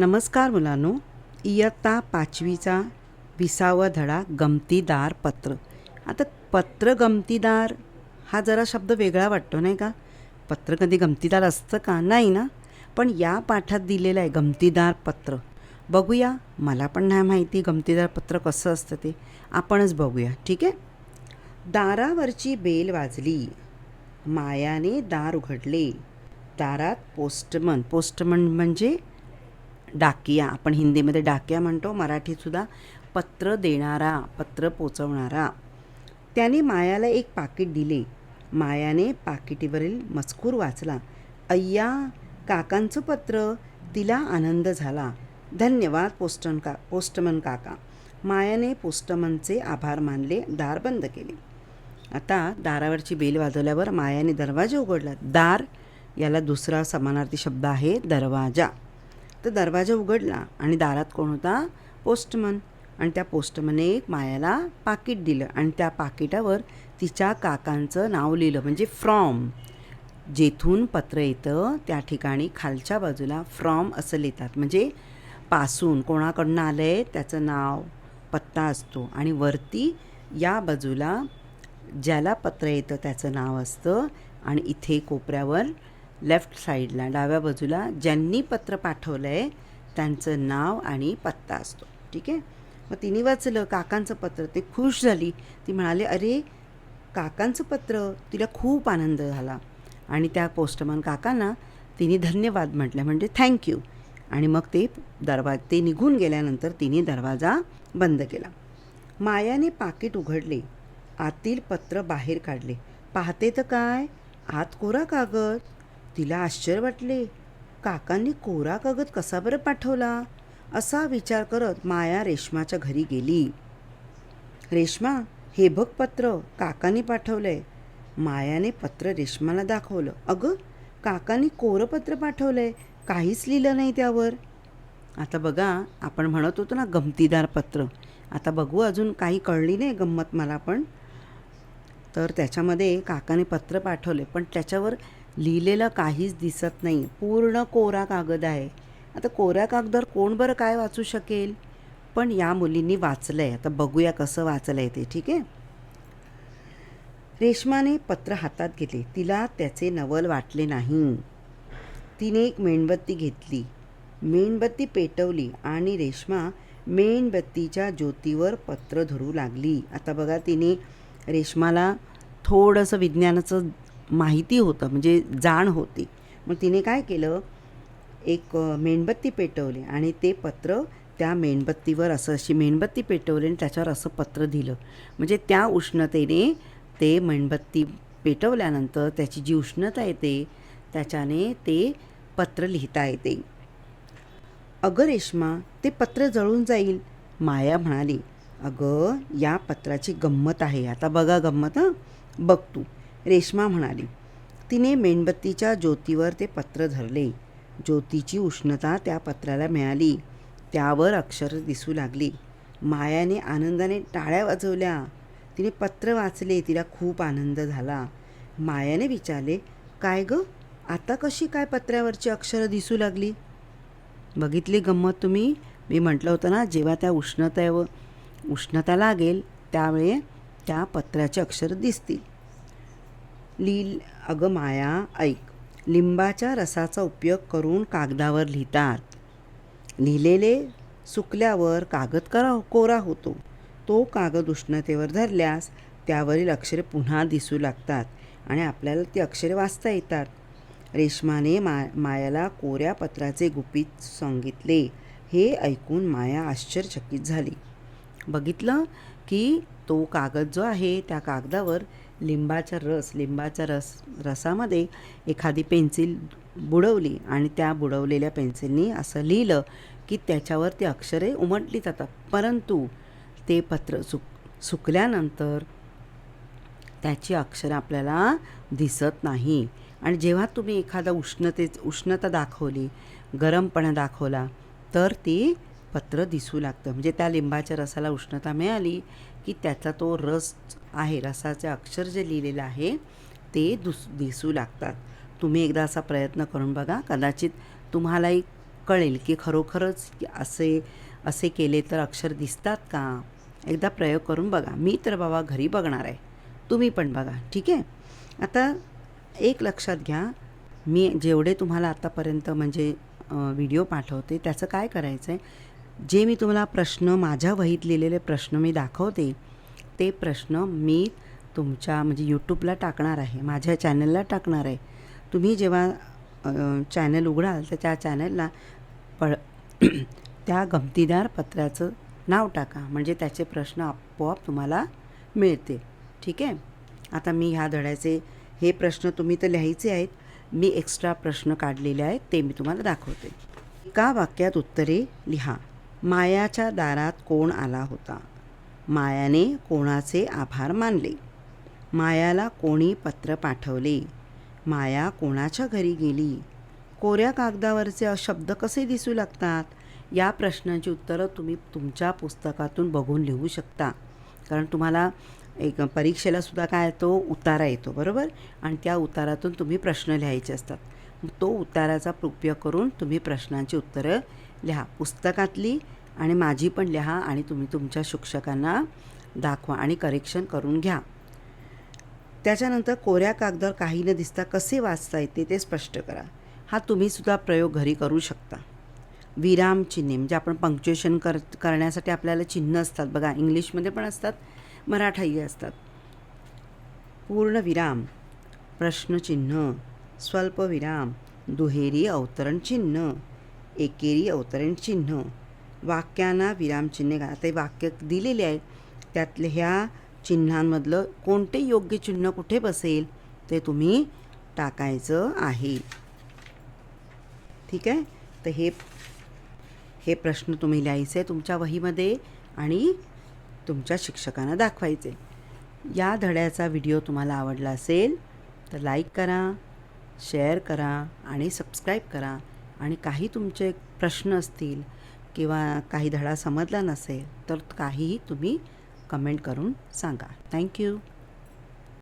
नमस्कार मुलांनो इयत्ता पाचवीचा विसावा धडा गमतीदार पत्र. आता पत्र गमतीदार हा जरा शब्द वेगळा वाटतो नाही का? पत्र कधी गमतीदार असतं का? नाही ना? पण या पाठात दिलेलं आहे गमतीदार पत्र. बघूया मला पण नाही माहिती गमतीदार पत्र कसं असतं ते. आपणच बघूया ठीक आहे? दारावरची बेल वाजली. मायाने दार उघडले. दारात पोस्टमन. पोस्टमन म्हणजे डाकिया आपण हिंदीमध्ये डाकिया म्हणतो मराठीतसुद्धा पत्र देणारा पत्र पोचवणारा. त्याने मायाला एक पाकिट दिले. मायाने पाकिटीवरील मजकूर वाचला. अय्या काकांचं पत्र. तिला आनंद झाला. धन्यवाद पोस्टन का पोस्टमन काका. मायाने पोस्टमनचे आभार मानले दार बंद केले. आता दारावरची बेल वाजवल्यावर मायाने दरवाजा उघडला. दार याला दुसरा समानार्थी शब्द आहे दरवाजा. तर दरवाजा उघडला आणि दारात कोण होता? पोस्टमन. आणि त्या पोस्टमनने एक मायाला पाकिट दिलं आणि त्या पाकिटावर तिच्या काकांचं नाव लिहिलं म्हणजे फ्रॉम. जेथून पत्र येतं त्या ठिकाणी खालच्या बाजूला फ्रॉम असं लिहितात. म्हणजे पासून कोणाकडनं आलं आहे त्याचं नाव पत्ता असतो. आणि वरती या बाजूला ज्याला पत्र येतं त्याचं नाव असतं. आणि इथे कोपऱ्यावर लेफ्ट साईडला डाव्या बाजूला ज्यांनी पत्र पाठवलं आहे त्यांचं नाव आणि पत्ता असतो. ठीक आहे? मग तिने वाचलं काकांचं पत्र ते खुश झाली. ती म्हणाले अरे काकांचं पत्र तिला खूप आनंद झाला. आणि त्या पोस्टमन काकांना तिने धन्यवाद म्हटलं म्हणजे थँक्यू आणि मग ते दरवा ते निघून गेल्यानंतर तिने दरवाजा बंद केला. मायाने पाकिट उघडले आतील पत्र बाहेर काढले. पाहते तर काय? आत कोरा कागद? तिला आश्चर्य वाटले. काकांनी कोरा कागद कसा बरं पाठवला? असा विचार करत माया रेशमाच्या घरी गेली. रेश्मा हे बघ पत्र काकांनी पाठवलंय. मायाने पत्र रेश्माला दाखवलं. अगं काकांनी कोरं पत्र पाठवलंय. काहीच लिहिलं नाही त्यावर. आता बघा आपण म्हणत होतो ना गमतीदार पत्र. आता बघू अजून काही कळली नाही गंमत मला पण. तर त्याच्यामध्ये काकाने पत्र पाठवले पण त्याच्यावर लिहिलेलं काहीच दिसत नाही. पूर्ण कोरा कागद आहे. आता कोऱ्या कागदावर कोण बरं काय वाचू शकेल? पण या मुलींनी वाचलं आहे आता बघूया कसं वाचलं आहे ते. ठीक आहे? रेश्माने पत्र हातात घेतले. तिला त्याचे नवल वाटले नाही. तिने एक मेणबत्ती घेतली. मेणबत्ती पेटवली आणि रेश्मा मेणबत्तीच्या ज्योतीवर पत्र धरू लागली. आता बघा तिने रेश्माला थोडंसं विज्ञानाचं माहिती होतं म्हणजे जाण होती. मग तिने काय केलं एक मेणबत्ती पेटवली आणि ते पत्र त्या मेणबत्तीवर असं अशी मेणबत्ती पेटवली आणि त्याच्यावर असं पत्र दिलं. म्हणजे त्या उष्णतेने ते मेणबत्ती पेटवल्यानंतर त्याची जी उष्णता येते त्याच्याने ते पत्र लिहिता येते. अगं रेश्मा ते पत्र जळून जाईल माया म्हणाली. अगं या पत्राची गंमत आहे. आता बघा गंमत हां. बघ तू. रेश्मा म्हणाली तिने मेणबत्तीच्या ज्योतीवर ते पत्र धरले. ज्योतीची उष्णता त्या पत्राला मिळाली. त्यावर अक्षर दिसू लागली. मायाने आनंदाने टाळ्या वाजवल्या. तिने पत्र वाचले तिला खूप आनंद झाला. मायाने विचारले काय गं? आता कशी काय पत्र्यावरची अक्षरं दिसू लागली? बघितली गंमत तुम्ही. मी म्हटलं होतं ना जेव्हा त्या उष्णतेवर उष्णता लागेल त्यावेळे त्या पत्राचे अक्षर दिसतील. लील अगं माया ऐक. लिंबाच्या रसाचा उपयोग करून कागदावर लिहितात. लिहिलेले सुकल्यावर कागद करा कोरा होतो. तो कागद उष्णतेवर धरल्यास त्यावरील अक्षरे पुन्हा दिसू लागतात आणि आपल्याला ती अक्षरे वाचता येतात. रेशमाने मा मायाला कोऱ्या पत्राचे गुपित सांगितले. हे ऐकून माया आश्चर्यचकित झाली. बघितलं की तो कागद जो आहे त्या कागदावर लिंबाचा रस लिंबाच्या रस रसामध्ये एखादी पेन्सिल बुडवली आणि त्या बुडवलेल्या पेन्सिलनी असं लिहिलं की त्याच्यावर ती अक्षरे उमटली जातात. परंतु ते पत्र सुक सुकल्यानंतर त्याची अक्षरं आपल्याला दिसत नाही. आणि जेव्हा तुम्ही एखादा उष्णते उष्णता दाखवली गरमपणा दाखवला तर ती पत्र दिसू लागतं. म्हणजे त्या लिंबाच्या रसाला उष्णता मिळाली की त्याचा तो रस आहे रसाचे अक्षर जे लिहिलेलं आहे ते दुस दिसू लागतात. तुम्ही एकदा असा प्रयत्न करून बघा. कदाचित तुम्हालाही कळेल की खरोखरच असे असे केले तर अक्षर दिसतात का? एकदा प्रयोग करून बघा. मी तर बाबा घरी बघणार आहे. तुम्ही पण बघा. ठीक आहे? आता एक लक्षात घ्या. मी जेवढे तुम्हाला आतापर्यंत म्हणजे व्हिडिओ पाठवते त्याचं काय करायचं आहे जे मी तुम्हाला प्रश्न माझ्या वहीत लिहिलेले प्रश्न मी दाखवते ते प्रश्न मी तुमच्या म्हणजे यूट्यूबला टाकणार आहे माझ्या चॅनलला टाकणार आहे. तुम्ही जेव्हा चॅनल उघडाल तर त्या चॅनलला पळ त्या गमतीदार पत्राचं नाव टाका म्हणजे त्याचे प्रश्न आपोआप तुम्हाला मिळतील. ठीक आहे? आता मी ह्या धड्याचे हे प्रश्न तुम्ही तर लिहायचे आहेत मी एक्स्ट्रा प्रश्न काढलेले आहेत ते मी तुम्हाला दाखवते. एका वाक्यात उत्तरे लिहा. मायाच्या दारात कोण आला होता? मायाने कोणाचे आभार मानले? मायाला कोणी पत्र पाठवले? माया कोणाच्या घरी गेली? कोऱ्या कागदावरचे शब्द कसे दिसू लागतात? या प्रश्नांची उत्तरं तुम्ही तुमच्या पुस्तकातून बघून लिहू शकता. कारण तुम्हाला एक परीक्षेला सुद्धा काय येतो उतारा येतो बरोबर? आणि त्या उतारातून तुम्ही प्रश्न लिहायचे असतात. तो उताराचा उपयोग करून तुम्ही प्रश्नांची उत्तरं लिहा. पुस्तकातली आणि माझी पण लिहा आणि तुम्ही तुमच्या शिक्षकांना दाखवा आणि करेक्शन करून घ्या. त्याच्यानंतर कोऱ्या कागदावर काही न दिसता कसे वाचता येते ते स्पष्ट करा. हा तुम्हीसुद्धा प्रयोग घरी करू शकता. विराम चिन्हे म्हणजे आपण पंक्च्युएशन कर करण्यासाठी आपल्याला चिन्ह असतात. बघा इंग्लिशमध्ये पण असतात मराठाही असतात. पूर्ण विराम प्रश्नचिन्ह स्वल्पविराम दुहेरी अवतरण चिन्ह. एकेरी अवतरण चिन्ह. वाक्यांना विरामचिन्हे घाला. ते वाक्य दिलेले आहेत. त्यातले ह्या चिन्हांमधलं कोणते योग्य चिन्ह कुठे बसेल ते तुम्ही टाकायचं आहे. ठीक आहे? तर हे हे प्रश्न तुम्ही लिहायचे तुमच्या वहीमध्ये आणि तुमच्या शिक्षकांना दाखवायचे. या धड्याचा व्हिडिओ तुम्हाला आवडला असेल तर लाईक करा शेअर करा आणि सबस्क्राईब करा. आणि काही तुमचे प्रश्न असतील किंवा काही धडा समजला नसेल तर काहीही तुम्ही कमेंट करून सांगा. थँक्यू